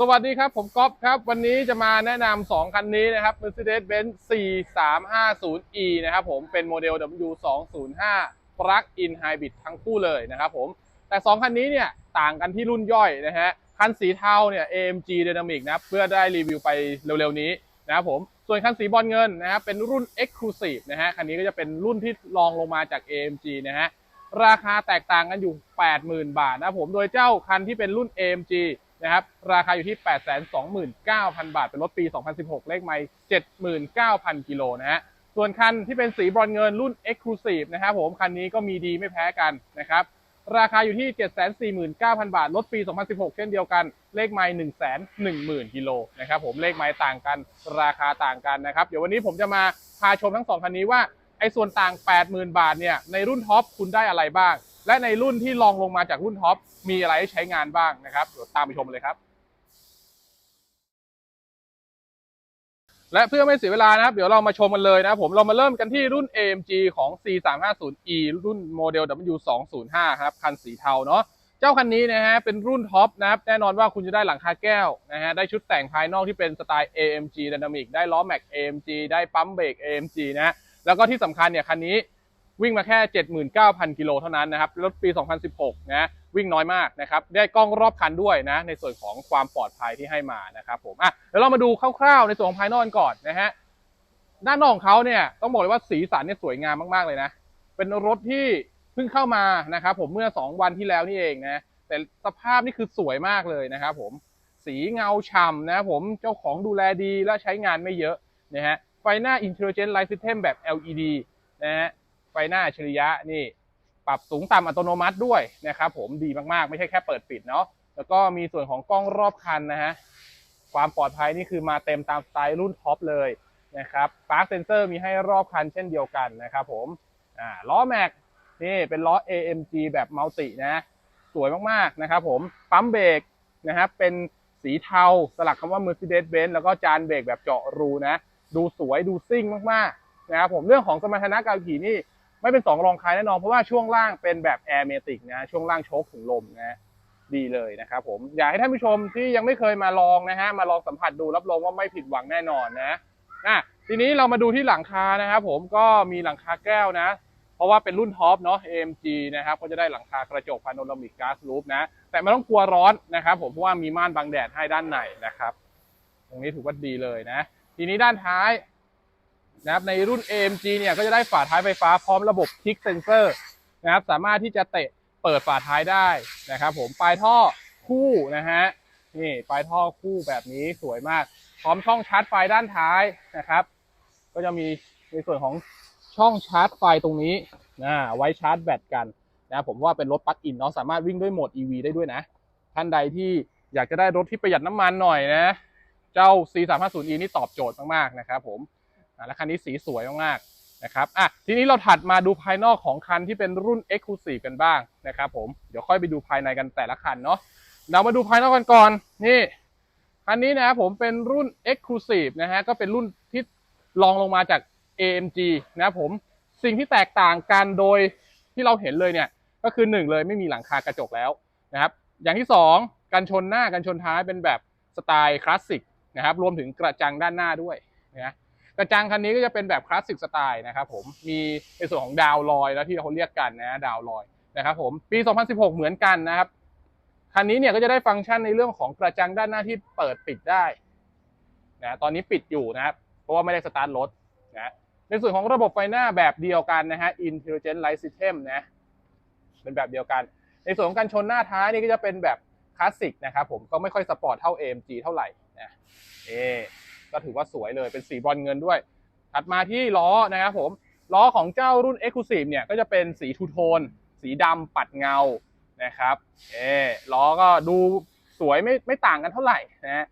สวัสดีครับผมก๊อฟครับ วันนี้จะมาแนะนำ2คันนี้นะครับ Mercedes-Benz C350e นะครับผมเป็นโมเดล W205 Plug-in Hybrid ทั้งคู่เลยนะครับผม แต่ 2 คันนี้เนี่ยต่างกันที่รุ่นย่อยนะฮะ คันสีเทาเนี่ย AMG Dynamic นะเพื่อได้รีวิวไปเร็วๆนี้นะครับผม ส่วนคันสีบอลเงินนะครับเป็นรุ่น Exclusive นะฮะคันนี้ก็จะเป็นรุ่นที่รองลงมาจาก AMG นะฮะราคาแตกต่างกันอยู่ 80,000 บาทนะครับผมโดยเจ้าคันที่เป็นรุ่น AMG นะครับราคาอยู่ที่ 829,000 บาท เป็นรถปี 2016 เลขไมล์79,000 กิโลนะฮะส่วนคันที่เป็นสีบรอนเงินรุ่น Exclusive นะครับผมคันนี้ก็มีดีไม่แพ้กันนะครับราคาอยู่ที่ 749,000 บาท รถปี 2016 เช่นเดียวกัน เลขไมล์110,000 กิโลนะครับผมเลขไมล์ต่างกัน ราคาต่างกันนะครับ เดี๋ยววันนี้ผมจะมาพาชมทั้งสองคันนี้ว่า ไอ้ส่วนต่าง 80,000 บาทเนี่ย ในรุ่นท็อปคุณได้อะไรบ้าง และในรุ่นที่ลองลงมาจากรุ่นท็อปมีอะไรให้ใช้งานบ้างนะครับเดี๋ยวตามไปชมเลยครับ และเพื่อไม่เสียเวลานะครับ เดี๋ยวเรามาชมกันเลยนะผมเรามาเริ่มกันที่รุ่น AMG ของ C350e รุ่นโมเดล W205 ครับคันสีเทาเนาะเจ้าคันนี้นะฮะเป็นรุ่นท็อปนะครับแน่นอนว่าคุณจะได้หลังคาแก้วนะฮะได้ชุดแต่งภายนอกที่เป็นสไตล์ AMG Dynamic ได้ล้อแม็ก AMG ได้ปั๊มเบรก AMG นะแล้วก็ที่สำคัญเนี่ยคันนี้ วิ่งมาแค่ 79,000 กิโลเท่านั้นนะครับ รถปี 2016 นะ วิ่งน้อยมากนะครับ ได้กล้องรอบคันด้วยนะ ในส่วนของความปลอดภัยที่ให้มานะครับผม อะ เดี๋ยวเรามาดูคร่าวๆ ในส่วนของภายนอกก่อนนะฮะ ด้านนอกของเขาเนี่ยต้องบอกเลยว่าสีสันเนี่ยสวยงามมากๆเลยนะ เป็นรถที่เพิ่งเข้ามานะครับผมเมื่อ 2 วันที่แล้วนี่เองนะ แต่สภาพนี่คือสวยมากเลยนะครับผม สีเงาฉ่ำนะครับผม เจ้าของดูแลดีและใช้งานไม่เยอะนะฮะ ไฟหน้า Intelligent Light System แบบ LED นะฮะ ไฟหน้าอัจฉริยะนี่ ปรับสูงต่ำอัตโนมัติด้วยนะครับผมดีมากๆ ไม่ใช่แค่เปิดปิดเนาะแล้วก็มีส่วนของกล้องรอบคันนะฮะความปลอดภัยนี่คือมาเต็มตามสไตล์รุ่นท็อปเลยนะครับปาร์คเซนเซอร์มีให้รอบคันเช่นเดียวกันนะครับผมอ่าล้อแม็กนี่เป็นล้อ AMG แบบมัลตินะสวยมากๆนะครับผมปั๊มเบรกนะครับเป็นสีเทาสลักคำว่า Mercedes-Benz แล้วก็จานเบรกแบบเจาะรูนะ ดูสวยดูซิ่งมากๆนะครับผมเรื่องของสมรรถนะการขี่นี่ ไม่เป็นสองรองใครแน่นอนเพราะว่าช่วงล่างเป็นแบบแอร์เมติกนะช่วงล่างโชคถึงลมนะดีเลยนะครับผมอยากให้ท่านผู้ชมที่ยังไม่เคยมาลองนะฮะมาลองสัมผัสดูรับรองว่าไม่ผิดหวังแน่นอนนะอะทีนี้เรามาดูที่หลังคานะครับผมก็มีหลังคาแก้วนะ เพราะว่าเป็นรุ่นท็อปเนาะ AMG นะครับก็จะได้หลังคากระจกพาโนรามิกกาซลูปนะ แต่ไม่ต้องกลัวร้อนนะครับผมเพราะว่ามีม่านบังแดดให้ด้านในนะครับ ตรงนี้ถือว่าดีเลยนะ ทีนี้ด้านท้าย นะครับในรุ่น AMG เนี่ยก็จะได้ฝาท้ายไฟฟ้าพร้อมระบบ Kick Sensor นะครับสามารถที่จะเตะเปิดฝาท้ายได้นะครับผมปลายท่อคู่นะฮะนี่ปลายท่อคู่แบบนี้สวยมาก พร้อมช่องชาร์จไฟด้านท้ายนะครับ ก็จะมีในส่วนของช่องชาร์จไฟตรงนี้นะไว้ชาร์จแบตกันนะผมว่าเป็นรถปลั๊กอินเนาะสามารถวิ่งด้วยโหมด EV ได้ด้วยนะ ท่านใดที่อยากจะได้รถที่ประหยัดน้ำมันหน่อยนะ เจ้า C350e นี่ตอบโจทย์มาก ๆ นะครับผม และคันนี้สีสวยมากๆนะครับอะทีนี้เราถัดมาดูภายนอกของคันที่เป็นรุ่น Exclusive กันบ้างนะครับผมเดี๋ยวค่อยไปดูภายในกันแต่ละคันเนาะเรามาดูภายนอกกันก่อนนี่คันนี้นะครับผมเป็นรุ่น Exclusive นะฮะก็เป็นรุ่นที่รองลงมาจาก AMG นะครับผมสิ่งที่แตกต่างกันโดยที่เราเห็นเลยเนี่ยก็คือหนึ่งเลยไม่มีหลังคากระจกแล้วนะครับอย่างที่สองกันชนหน้ากันชนท้ายเป็นแบบสไตล์คลาสสิกนะครับรวมถึงกระจังด้านหน้าด้วยนะ กระจังคันนี้ก็จะเป็นแบบคลาสสิกสไตล์นะครับผมมีในส่วนของดาวลอยแล้วที่เขาเรียกกันนะดาวลอยนะครับผมปี 2016 เหมือนกันนะครับคันนี้เนี่ยก็จะได้ฟังก์ชันในเรื่องของกระจังด้านหน้าที่เปิดปิดได้นะตอนนี้ปิดอยู่นะครับเพราะว่าไม่ได้สตาร์ทรถนะในส่วนของระบบไฟหน้าแบบเดียวกันนะฮะ Intelligent Light System นะเป็นแบบเดียวกัน ในส่วนของการชนหน้าท้ายนี่ก็จะเป็นแบบคลาสสิกนะครับผมก็ไม่ค่อยสปอร์ตเท่า AMG เท่าไหร่นะเอ ก็ถือว่าสวยเลยเป็นสีบอลเงินด้วย ถัดมาที่ล้อนะครับผมล้อของเจ้ารุ่น Exclusive เนี่ยก็จะเป็นสีทูโทน สีดำปัดเงานะครับเอล้อก็ดูสวยไม่ไม่ต่างกันเท่าไหร่นะ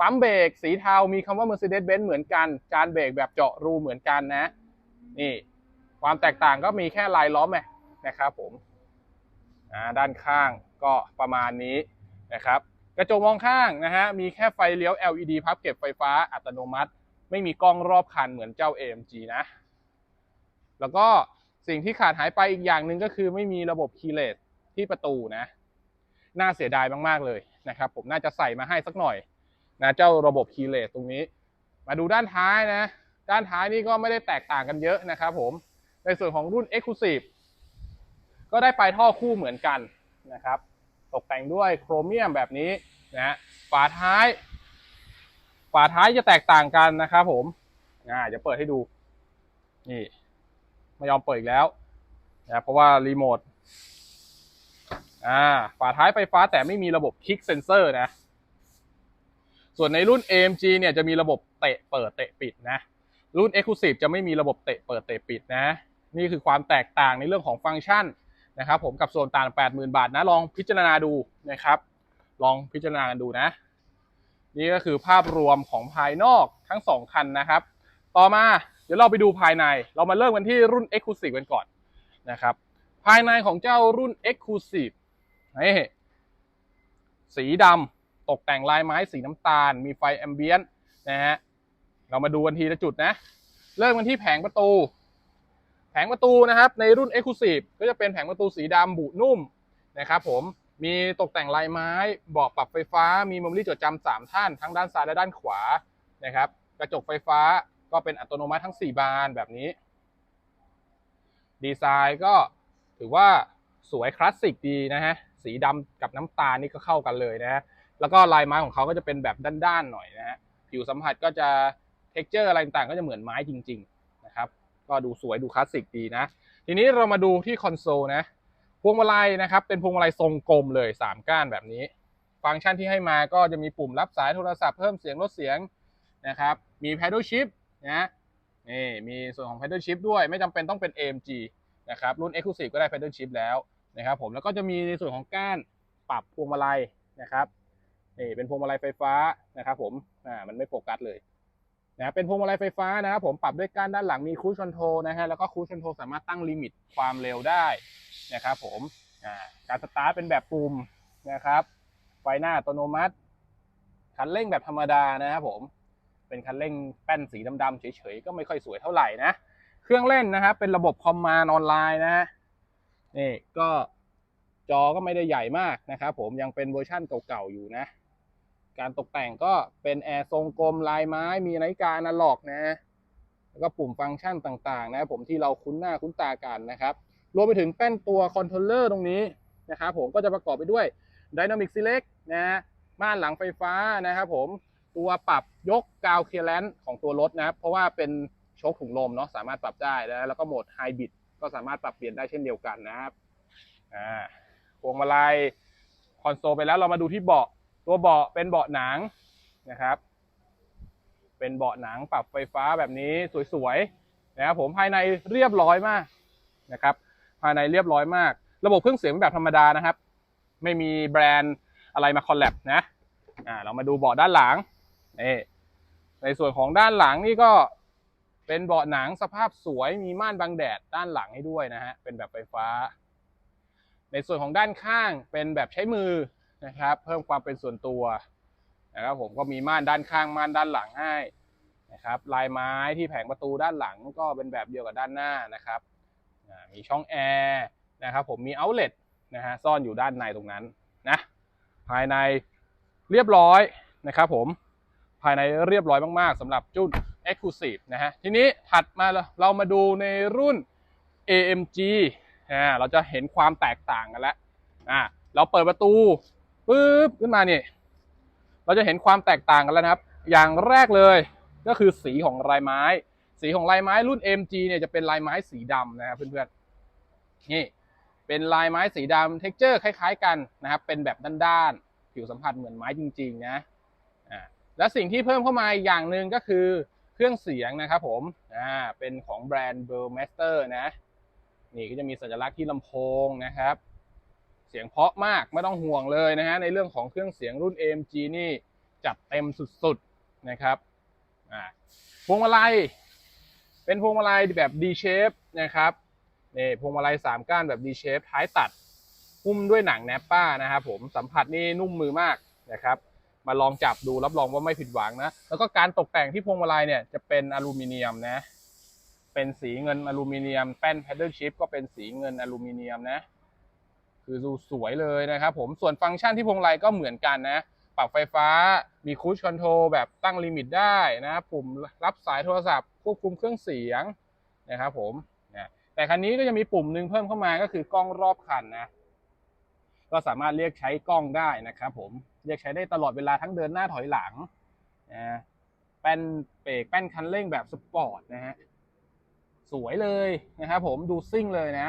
ปั๊มเบรกสีเทามีคำว่า Mercedes-Benz เหมือนกัน จานเบรกแบบเจาะรูเหมือนกันนะ นี่ความแตกต่างก็มีแค่ลายล้อแม็กนะครับผมอ่าด้านข้างก็ประมาณนี้นะครับ กระจกมองข้างนะฮะมีแค่ไฟเลี้ยว LED พับเก็บไฟฟ้าอัตโนมัติ ไม่มีกล้องรอบคันเหมือนเจ้า AMG นะ แล้วก็สิ่งที่ขาดหายไปอีกอย่างหนึ่งก็คือไม่มีระบบคีย์เลสที่ประตูนะ น่าเสียดายมาก ๆ เลยนะครับ ผมน่าจะใส่มาให้สักหน่อยนะเจ้าระบบคีย์เลสตรงนี้ มาดูด้านท้ายนะ ด้านท้ายนี่ก็ไม่ได้แตกต่างกันเยอะนะครับผมในส่วนของรุ่น Exclusive ก็ได้ปลายท่อคู่เหมือนกันนะครับ ตกแต่งด้วยโครเมียมแบบนี้นะฮะฝาท้าย ฝาท้ายจะแตกต่างกันนะครับผมอ่าจะเปิดให้ดู นี่ไม่ยอมเปิดอีกแล้วนะเพราะว่ารีโมทอ่าฝาท้ายไฟฟ้าแต่ไม่มีระบบคิกเซนเซอร์นะ ส่วนในรุ่น AMG เนี่ยจะมีระบบเตะเปิดเตะปิดนะ รุ่น Exclusive จะไม่มีระบบเตะเปิดเตะปิดนะ นี่คือความแตกต่างในเรื่องของฟังก์ชัน นะครับผมกับส่วนต่าง 80,000 บาทนะลองพิจารณาดูนะครับ ลองพิจารณากันดูนะ นี่ก็คือภาพรวมของภายนอกทั้งสองคันนะครับ ต่อมาเดี๋ยวเราไปดูภายใน เรามาเริ่มกันที่รุ่น Exclusive กันก่อนนะครับ ภายในของเจ้ารุ่น Exclusive นี่สีดำตกแต่งลายไม้สีน้ำตาล มีไฟแอมเบียนต์นะฮะเรามาดูกันทีละจุดนะ เริ่มกันที่แผงประตู แผงประตูนะครับในรุ่น Exclusive ก็จะเป็นแผงประตูสีดำบุนุ่มนะครับผมมีตกแต่งลายไม้บาะปรับไฟฟ้า มีมุมรี่จดจำสามท่าน ทั้งด้านซ้ายและด้านขวานะครับกระจกไฟฟ้าก็เป็นอัตโนมัติทั้ง 4 บานแบบนี้ ดีไซน์ก็ถือว่าสวยคลาสสิกดีนะฮะสีดำกับน้ำตาลนี่ก็เข้ากันเลยนะฮะแล้วก็ลายไม้ของเขาก็จะเป็นแบบด้านๆหน่อยนะฮะผิวสัมผัสก็จะเท็กเจอร์อะไรต่างๆก็จะเหมือนไม้จริง ๆ ก็ดูสวยดูคลาสสิกดีนะ ทีนี้เรามาดูที่คอนโซลนะ พวงมาลัยนะครับ เป็นพวงมาลัยทรงกลมเลย 3 ก้านแบบนี้ ฟังก์ชันที่ให้มาก็จะมีปุ่มรับสายโทรศัพท์เพิ่มเสียงลดเสียงนะครับ มี paddle shift นะนี่มีส่วนของ paddle shift ด้วยไม่จำเป็นต้องเป็น AMG นะครับ รุ่น Exclusive ก็ได้ paddle shift แล้วนะครับผมแล้วก็จะมีในส่วนของก้านปรับพวงมาลัยนะครับนี่เป็นพวงมาลัยไฟฟ้านะครับผมอ่ามันไม่โฟกัสเลย นะเป็นพวงมาลัยไฟฟ้านะครับผมปรับด้วยก้านด้านหลังมีคูชคอนโทรนะฮะแล้วก็คูชคอนโทรสามารถตั้งลิมิตความเร็วได้นะครับผมการสตาร์ทเป็นแบบปุ่มนะครับไฟหน้าอัตโนมัติ คันเร่งแบบธรรมดานะครับผมเป็นคันเร่งแป้นสีดำๆเฉยๆก็ไม่ค่อยสวยเท่าไหร่นะเครื่องเล่นนะครับเป็นระบบคอมมานด์ออนไลน์นะฮะนี่ก็จอก็ไม่ได้ใหญ่มากนะครับผมยังเป็นเวอร์ชั่นเก่าๆอยู่นะ การตกแต่งก็เป็นแอร์ทรงกลมลายไม้มีนาฬิกาอนาล็อกนะ แล้วก็ปุ่มฟังก์ชันต่างๆ นะครับผมที่เราคุ้นหน้าคุ้นตากันนะครับ รวมไปถึงแป้นตัวคอนโทรลเลอร์ตรงนี้นะครับผมก็จะประกอบไปด้วย Dynamic Select นะฮะม่านหลังไฟฟ้านะครับผมตัวปรับยกกาวเคลียร์แลนซ์ของตัวรถนะครับเพราะว่าเป็นโชคถุงลมเนาะสามารถปรับได้นะแล้วก็โหมดไฮบริดก็สามารถปรับเปลี่ยนได้เช่นเดียวกันนะครับอ่าพวงมาลัยคอนโซลไปแล้วเรามาดูที่เบาะ ตัวเบาะเป็นเบาะหนังนะครับ เป็นเบาะหนังปรับไฟฟ้าแบบนี้สวยๆนะครับผมภายในเรียบร้อยมากนะครับ ภายในเรียบร้อยมาก ระบบเครื่องเสียงเป็นแบบธรรมดานะครับ ไม่มีแบรนด์อะไรมาคอลแลบนะอ่าเรามาดูเบาะด้านหลังนี่ในส่วนของด้านหลังนี่ก็เป็นเบาะหนังสภาพสวยมีม่านบังแดดด้านหลังให้ด้วยนะฮะเป็นแบบไฟฟ้า ในส่วนของด้านข้างเป็นแบบใช้มือ นะครับ เพิ่มความเป็นส่วนตัวนะครับผมก็มีม่านด้านข้างม่านด้านหลังให้นะครับลายไม้ที่แผงประตูด้านหลังก็เป็นแบบเดียวกับด้านหน้านะครับมีช่องแอร์นะครับผมมีเอาเล t นะฮะซ่อนอยู่ด้านในตรงนั้นนะภายในเรียบร้อยนะครับผมภายในเรียบร้อยมากๆสำหรับจุด Exclusive นะฮะทีนี้ถัดมาเรามาดูในรุ่น AMG อ่าเราจะเห็นความแตกต่างกันแล้วอ่าเราเปิดประตู ปุ๊บขึ้นมาเนี่ยเราจะเห็นความแตกต่างกันแล้วนะครับ อย่างแรกเลยก็คือสีของลายไม้ สีของลายไม้รุ่น MG เนี่ยจะเป็นลายไม้สีดำนะครับเพื่อนๆนี่เป็นลายไม้สีดำเท็กเจอร์คล้าย ๆ กันนะครับ เป็นแบบด้านๆผิวสัมผัสเหมือนไม้จริงๆนะอ่าและสิ่งที่เพิ่มเข้ามาอีกอย่างหนึ่งก็คือเครื่องเสียงนะครับผมอ่าเป็นของแบรนด์ b u r m a s t e r นะนี่ก็จะมีสัญลักษณ์ที่ลำโพงนะครับ สียงเพาะมากไม่ต้องห่วงเลยนะฮะในเรื่องของเครื่องเสียงรุ่น AMG นี่จัดเต็มสุดๆนะครับพวงมาลัย เป็นพวงมาลัยแบบ D shape นะครับนี่พวงมาลัยสามก้านแบบ D shape ท้ายตัดหุ้มด้วยหนังแนปป้านะครับผมสัมผัสนี่นุ่มมือมากนะครับมาลองจับดูรับรองว่าไม่ผิดหวังนะ แล้วก็การตกแต่งที่พวงมาลัยเนี่ยจะเป็นอลูมิเนียมนะ เป็นสีเงินอลูมิเนียม แป้น paddle shift ก็เป็นสีเงินอลูมิเนียมนะ คือดูสวยเลยนะครับผมส่วนฟังก์ชันที่พวงมาลัยก็เหมือนกันนะปรับไฟฟ้ามีคู c คอนโทรลแบบตั้งลิมิตได้นะปุ่มรับสายโทรศัพท์ ควบคุมเครื่องเสียงนะครับผมนะแต่คันนี้ก็จะมีปุ่มหนึ่งเพิ่มเข้ามาก็คือกล้องรอบคันนะก็สามารถเรียกใช้กล้องได้นะครับผมเรียกใช้ได้ตลอดเวลาทั้งเดินหน้าถอยหลังนะแป้นเบรกแป้นคันเร่งแบบสปอร์ตนะฮะสวยเลยนะครับผมดูซิ่งเลยนะ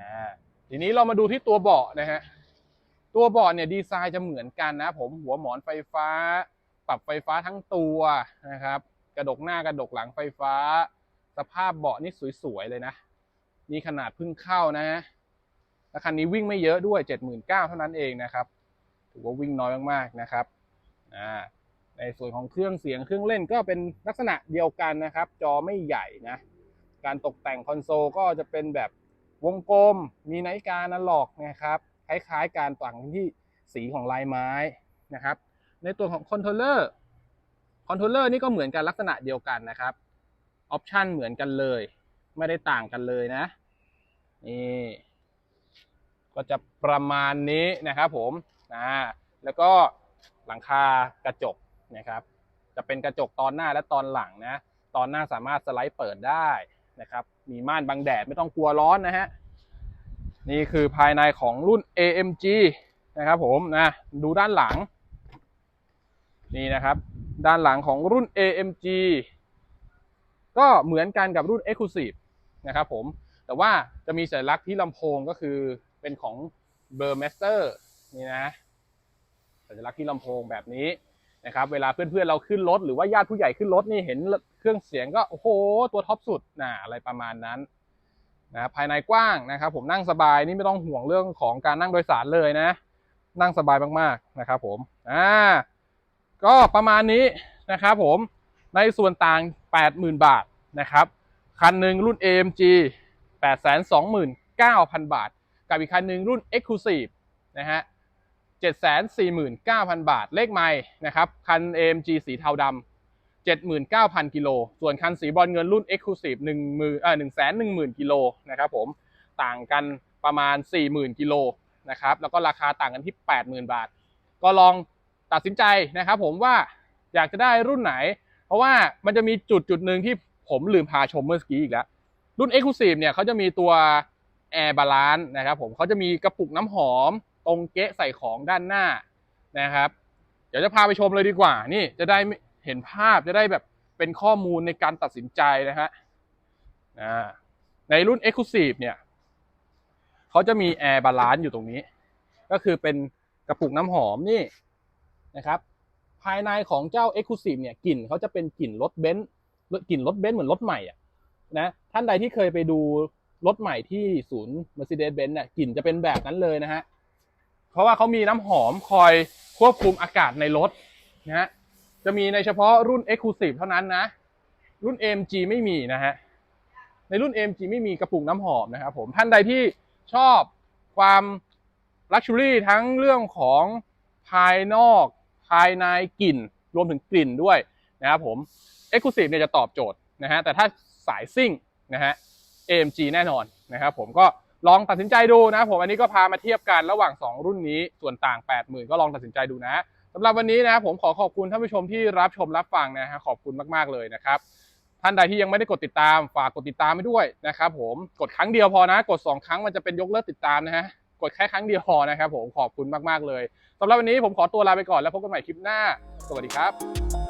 อ่า ทีนี้เรามาดูที่ตัวเบาะนะฮะตัวเบาะเนี่ยดีไซน์จะเหมือนกันนะ ผมหัวหมอนไฟฟ้า ปรับไฟฟ้าทั้งตัวนะครับ กระดกหน้ากระดกหลังไฟฟ้า สภาพเบาะนี่สวยๆเลยนะนี่ขนาดเพิ่งเข้านะฮะและคันนี้วิ่งไม่เยอะด้วย 79,000เท่านั้นเองนะครับถือว่าวิ่งน้อยมากๆนะครับอ่าในส่วนของเครื่องเสียงเครื่องเล่นก็เป็นลักษณะเดียวกันนะครับ จอไม่ใหญ่นะ การตกแต่งคอนโซลก็จะเป็นแบบ วงกลมมีนาฬิกาอนาล็อกนะครับคล้ายๆการต่างที่สีของลายไม้นะครับ ในตัวของคอนโทรลเลอร์คอนโทรลเลอร์นี่ก็เหมือนกันลักษณะเดียวกันนะครับออปชันเหมือนกันเลย ไม่ได้ต่างกันเลยนะนี่ก็จะประมาณนี้นะครับผมนะแล้วก็หลังคากระจกนะครับ จะเป็นกระจกตอนหน้าและตอนหลังนะ ตอนหน้าสามารถสไลด์เปิดได้นะครับ มีม่านบังแดดไม่ต้องกลัวร้อนนะฮะ นี่คือภายในของรุ่น AMG นะครับผมนะดูด้านหลัง นี่นะครับ ด้านหลังของรุ่น AMG ก็เหมือนกันกับรุ่น Exclusive นะครับผมแต่ว่าจะมีสัญลักษณ์ที่ลำโพงก็คือเป็นของเบอร์เมสเตอร์นี่นะ สัญลักษณ์ที่ลำโพงแบบนี้ นะครับเวลาเพื่อนๆเราขึ้นรถหรือว่าญาติผู้ใหญ่ขึ้นรถนี่เห็นเครื่องเสียงก็โอ้โหตัวท็อปสุดนะอะไรประมาณนั้นนะภายในกว้างนะครับผมนั่งสบายนี่ไม่ต้องห่วงเรื่องของการนั่งโดยสารเลยนะ นั่งสบายมากๆนะครับผมอ่าก็ประมาณนี้นะครับผมในส่วนต่าง 80,000 บาทนะครับคันหนึ่งรุ่น AMG 829,000 บาท กับอีกคันหนึ่งรุ่น Exclusive นะฮะ 749,000 บาท เลขไม่นะครับ คัน AMG สีเทาดำ79,000 กิโล ส่วนคันสีบอลเงินรุ่น Exclusive 1หมื่นเอ่อ110,000 กิโลนะครับผม ต่างกันประมาณ 40,000 กิโลนะครับ แล้วก็ราคาต่างกันที่ 80,000 บาท ก็ลองตัดสินใจนะครับผมว่าอยากจะได้รุ่นไหน เพราะว่ามันจะมีจุดจุดหนึ่งที่ผมลืมพาชมเมื่อกี้อีกแล้ว รุ่น Exclusive เนี่ยเขาจะมีตัว Air Balance นะครับผมเขาจะมีกระปุกน้ำหอม ตรงเก๊ะใส่ของด้านหน้านะครับ เดี๋ยวจะพาไปชมเลยดีกว่า นี่จะได้เห็นภาพจะได้แบบเป็นข้อมูลในการตัดสินใจนะฮะในรุ่น Exclusive เนี่ยเขาจะมี Air Balance อยู่ตรงนี้ ก็คือเป็นกระปุกน้ำหอมนี่นะครับ ภายในของเจ้า Exclusive เนี่ยกลิ่นเขาจะเป็นกลิ่นรถเบนซ์กลิ่นรถเบนซ์เหมือนรถใหม่อะนะท่านใดที่เคยไปดูรถใหม่ที่ศูนย์ Mercedes-Benz เนี่ยกลิ่นจะเป็นแบบนั้นเลยนะฮะ เพราะว่าเขามีน้ำหอมคอยควบคุมอากาศในรถนะฮะจะมีในเฉพาะรุ่น Exclusive เท่านั้นนะ รุ่น AMG ไม่มีนะฮะในรุ่น AMG ไม่มีกระปุกน้ำหอมนะครับผมท่านใดที่ชอบความลักชัวรี่ทั้งเรื่องของภายนอกภายในกลิ่น รวมถึงกลิ่นด้วยนะครับผม Exclusive เนี่ยจะตอบโจทย์นะฮะแต่ถ้าสายซิ่งนะฮะ AMG แน่นอนนะครับผมก็ ลองตัดสินใจดูนะผมอันนี้ก็พามาเทียบกันระหว่าง 2 รุ่นนี้ส่วนต่าง 80,000 ก็ลองตัดสินใจดูนะสำหรับวันนี้นะผมขอขอบคุณท่านผู้ชมที่รับชมรับฟังนะฮะขอบคุณมากๆเลยนะครับท่านใดที่ยังไม่ได้กดติดตามฝากกดติดตามให้ด้วยนะครับผมกดครั้งเดียวพอนะ กด 2 ครั้งมันจะเป็นยกเลิกติดตามนะฮะกดแค่ครั้งเดียวพอนะครับผมขอบคุณมากๆเลยสำหรับวันนี้ผมขอตัวลาไปก่อนแล้วพบกันใหม่คลิปหน้า สวัสดีครับ